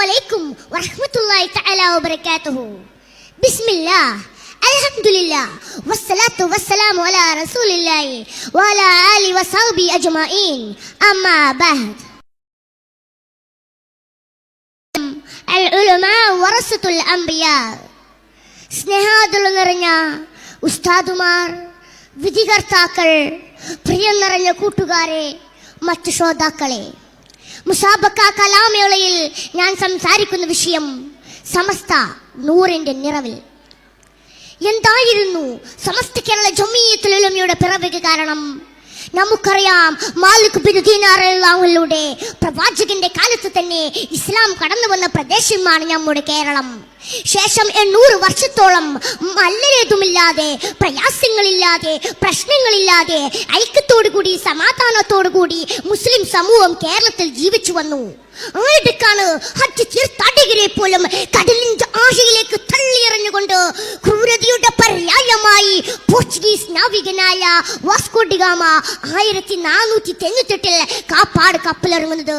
عليكم ورحمة الله تعالى وبركاته بسم الله الحمد لله والصلاة والسلام على رسول الله وعلى آله وصحبه أجمعين أما بعد العلماء ورثة الأنبياء സ്നേഹാതുള്ള നിറഞ്ഞ ഉസ്താദുമാർ വിധികർത്താക്കൾ പ്രിയം നിറഞ്ഞ കൂട്ടുകാരെ മറ്റു ശ്രോതാക്കളെ മുസാബക്ക കലാമേളയിൽ ഞാൻ സംസാരിക്കുന്ന വിഷയം സമസ്ത നൂറിന്റെ നിറവിൽ. എന്തായിരുന്നു സമസ്ത കേരള ജമീയത്തുലമയുടെ പിറവിക്ക് കാരണം? നമുക്കറിയാം മാലിക് ബിൻ പ്രവാചകന്റെ കാലത്ത് തന്നെ ഇസ്ലാം കടന്നു വന്ന പ്രദേശമാണ് നമ്മുടെ കേരളം. ശേഷം എണ്ണൂറ് വർഷത്തോളം മല്ലരേതുമില്ലാതെ പ്രയാസങ്ങളില്ലാതെ പ്രശ്നങ്ങളില്ലാതെ ഐക്യത്തോടു കൂടി സമാധാനത്തോടു കൂടി മുസ്ലിം സമൂഹം കേരളത്തിൽ ജീവിച്ചു വന്നു. ആയിടക്കാണ് ഹജ്ജ് തീർത്ഥാടകരെ പോലും കടലിന്റെ ആഴയിലേക്ക് തള്ളിയെറിഞ്ഞുകൊണ്ട് പോർച്ചുഗീസ് നാവികനായ വാസ്കോഡിഗാമ ആയിരത്തി നാനൂറ്റി തൊണ്ണൂറ്റെട്ടിൽ കാപ്പാട് കപ്പലിറങ്ങുന്നത്.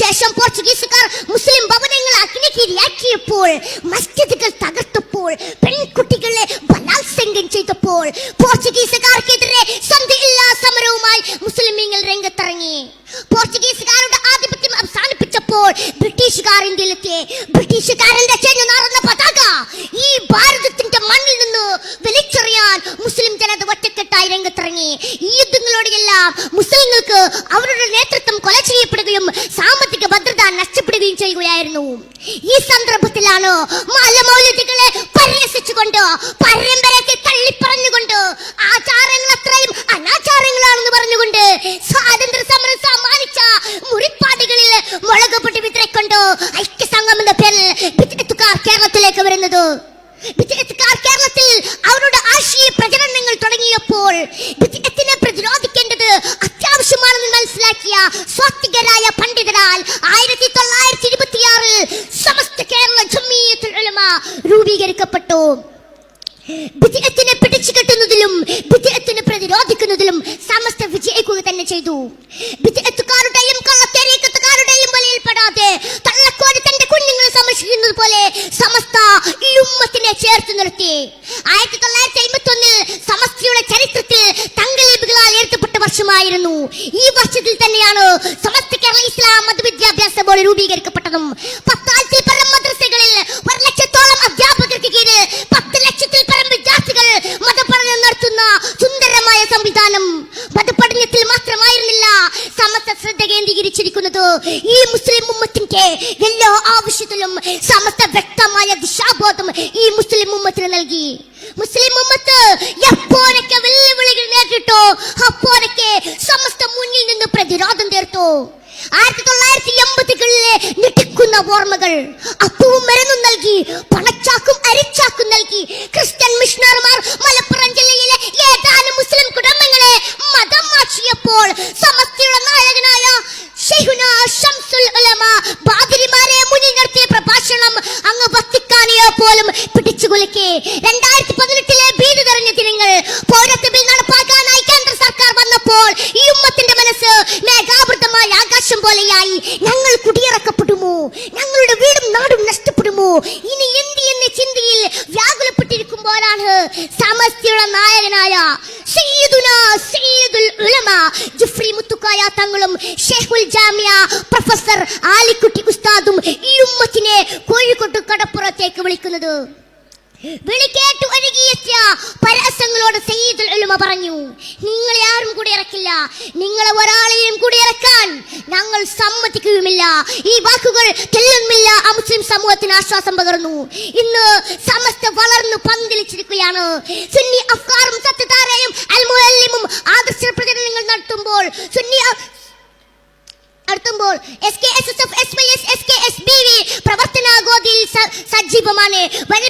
ശേഷം പോർച്ചുഗീസുകാർ മുസ്ലിം ഭവനങ്ങൾ അഗ്നിക്കിരയാക്കിയപ്പോൾ മസ്ജിദുകൾ തകർത്തപ്പോൾ പെൺകുട്ടികളെ ബലാത്സംഗം ചെയ്തപ്പോൾ പോർച്ചുഗീസുകാർക്കെതിരെ സന്ധിയില്ലാ ഈ യുദ്ധങ്ങളോടെയെല്ലാം മുസ്ലിങ്ങൾക്ക് അവരുടെ നേതൃത്വം കൊല ചെയ്യപ്പെടുകയും സാമ്പത്തിക ഭദ്രത നഷ്ടപ്പെടുകയും ചെയ്യുകയായിരുന്നു. ഈ സന്ദർഭത്തിലാണ് മലമൗലികളെ പരിഹസിച്ചുകൊണ്ട് പരമ്പരയ്ക്ക് തള്ളിപ്പറഞ്ഞുകൊണ്ട് ആചാരങ്ങൾ അത്രയും അനാചാരങ്ങളാണെന്ന് പറഞ്ഞുകൊണ്ട് സ്വാതന്ത്ര്യ സമരം സമ്മാനിച്ച മുറിപ്പാടുകളിൽ മുളക് പൊട്ടി വിതറിക്കൊണ്ട് ഐക്യസംഘം എന്ന പേരിൽ കേരളത്തിലേക്ക് വരുന്നത്. ബിജെത്തുകാർ സ്വാത്വികരായ പണ്ഡിതരാൽ ആയിരത്തി തൊള്ളായിരത്തി ഇരുപത്തിയാറിൽ സമസ്ത കേരള ജമീയത്തുൽ ഉലമ രൂപീകരിക്കപ്പെട്ടു. വിജയത്തിനെ പിടിച്ചു കെട്ടുന്നതിലും പ്രതിരോധിക്കുന്നതിലും സമസ്ത വിജയിക്കുക തന്നെ ചെയ്തു. വിജയത്തുകാരുടെയും കള്ളത്തേരീക്കത്തുകാരുടെയും വലയിൽപ്പെടാതെ തള്ളക്കോരി തന്റെ കുഞ്ഞുങ്ങളെ സംരക്ഷിക്കുന്നത് പോലെ സമസ്ത ഈ ഉമ്മത്തിനെ ചേർത്ത് നിർത്തി. ആയിരത്തി തൊള്ളായിരത്തി അമ്പത്തി ഒന്നിൽ വർഷമായിരുന്നു ഈ വർഷത്തിൽ തന്നെയാണ് സമസ്ത കേരള ഇസ്ലാം മതവിദ്യാഭ്യാസ ബോർഡ് രൂപീകരിക്കപ്പെട്ടതും. പത്താഴ്ച പരം മദ്രസകളിൽ ഒരു ലക്ഷത്തോളം അധ്യാപകർക്ക് കീഴിൽ പത്ത് ലക്ഷത്തിൽ പരം വിദ്യാർത്ഥികൾ മതപഠനം നടത്തുന്ന സുന്ദരമായ സംവിധാനം മതപഠനത്തിൽ മാത്രമായിരുന്നില്ല സമസ്ത ശ്രദ്ധ കേന്ദ്രീകരിച്ചിരിക്കുന്നത് ഈ മുസ്ലിം ഉമ്മത്തിന്റെ എല്ലാ ആവശ്യത്തിലും സമസ്ത വ്യക്തമായ ദിശാബോധം ഈ മുസ്ലിം ഉമ്മത്തിന് നൽകി. മുസ്ലിം ഉമ്മത്ത് എപ്പോഴൊക്കെ വെല്ലുവിളികൾ നേരിട്ടോ അപ്പോഴൊക്കെ സമസ്ത മുന്നിൽ നിന്ന് പ്രതിരോധം തീർത്തു ആയിരത്തി തൊള്ളായിരത്തി എൺപതുകളിലെ ഞെട്ടിക്കുന്ന ഓർമ്മകൾ. അപ്പവും മരുന്നും നൽകി പണച്ചാക്കും അരിച്ചാക്കും നൽകി. ക്രിസ്ത്യൻ മിഷണർമാർ മലപ്പുറം ജില്ലയിലെ ഏതാനും മുസ്ലിം കുടുംബങ്ങളെ മതം മാറ്റിയപ്പോൾ സമസ്തയുടെ നായകനായ ഷംസുൽ ഉലമ പാതിരിമാരെ മുന്നിൽ നടത്തിയ പ്രഭാഷണം അങ്ങ് വത്തിക്കാനിയെ പോലും പിടിച്ചുകുലുക്കി രണ്ടായിരത്തി പതിനെട്ടിലെ ഭീതി തെരഞ്ഞ ദിനങ്ങൾ പൗരത്വ ബിൽ നടപ്പാക്കാനായി കേന്ദ്ര സർക്കാർ വന്നപ്പോൾ ഈ ഉമ്മത്തിന്റെ മനസ്സ് മേഘാവൃതമായ ആകാശം ഞങ്ങൾ കുടിയിറക്കപ്പെടുമോ? ഞങ്ങളുടെ വീടും നാടും നഷ്ടപ്പെടുമോ? ഇനി എന്ത് എന്ന ചിന്തയിൽ വ്യാകുലപ്പെട്ടിരിക്കുമ്പോഴാണ് സമസ്തയുടെ നായകനായ ജുഫ്രി മുത്തുക്കായ തങ്ങളും ഷെയ്ഖുൽ ജാമിയ പ്രൊഫസർ ആലിക്കുട്ടി ഉസ്താദും ഈ ഉമ്മത്തിനെ കോഴിക്കോട്ട് കടപ്പുറത്തേക്ക് വിളിക്കുന്നത്. വിളിക്കേട്ടു ഒഴുകിയെത്തിയ പരസ്യങ്ങളോട് സയ്യിദുൽ ഉലമ പറഞ്ഞു നിങ്ങളെ ആരും കൂടി ഇറക്കില്ല നിങ്ങളെ ഒരാളെയും കൂടി ഇറക്കാൻ ഞങ്ങൾ സമ്മതിക്കുകയുമില്ല. ഈ വാക്കുകൾ തെല്ലുമില്ല ആ മുസ്ലിം സമൂഹത്തിന് ആശ്വാസം പകർന്നു. ഇന്ന് സമസ്ത വളർന്നു പന്തിലിച്ചിരിക്കുകയാണ്. സുന്നി അഫ്കാറും സത്യതാരയും അൽമുഅല്ലിമും ആദർശ പ്രചരണങ്ങൾ നടത്തുമ്പോൾ സുന്നി നടത്തുമ്പോൾ S K S S F S Y S S K S B V പ്രവർത്തനാഗോതിയിൽ സജീവമാണ്. വഴി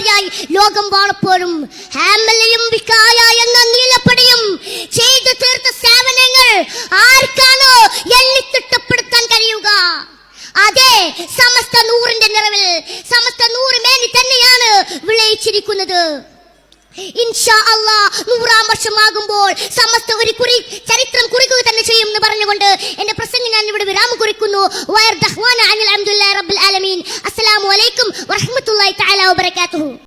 സഹായിക്കാരായി ലോകം വാണപ്പോഴും ഹാമലയും വിക്കായ എന്ന നീലപ്പടിയും ചെയ്തു തീർത്ത സേവനങ്ങൾ ആർക്കാണ് എണ്ണിത്തിട്ടപ്പെടുത്താൻ കഴിയുക? അതെ സമസ്ത നൂറിന്റെ നിറവിൽ സമസ്ത നൂറ് മേനി തന്നെയാണ് വിളയിച്ചിരിക്കുന്നത്. ഇൻഷാ അള്ളാ നൂറാം വർഷമാകുമ്പോൾ സമസ്ത ഒരു കുറി ചരിത്രം കുറിക്കുക തന്നെ ചെയ്യും എന്ന് പറഞ്ഞുകൊണ്ട് എന്റെ പ്രസംഗം ഞാൻ ഇവിടെ വിരാമം കുറിക്കുന്നു. വയർ ദഹ്വാന അനിൽ അഹമ്മദുല്ലാ റബ്ബുൽ ആലമീൻ. അസ്സലാമു അലൈക്കും വറഹ്മ वबरकतहू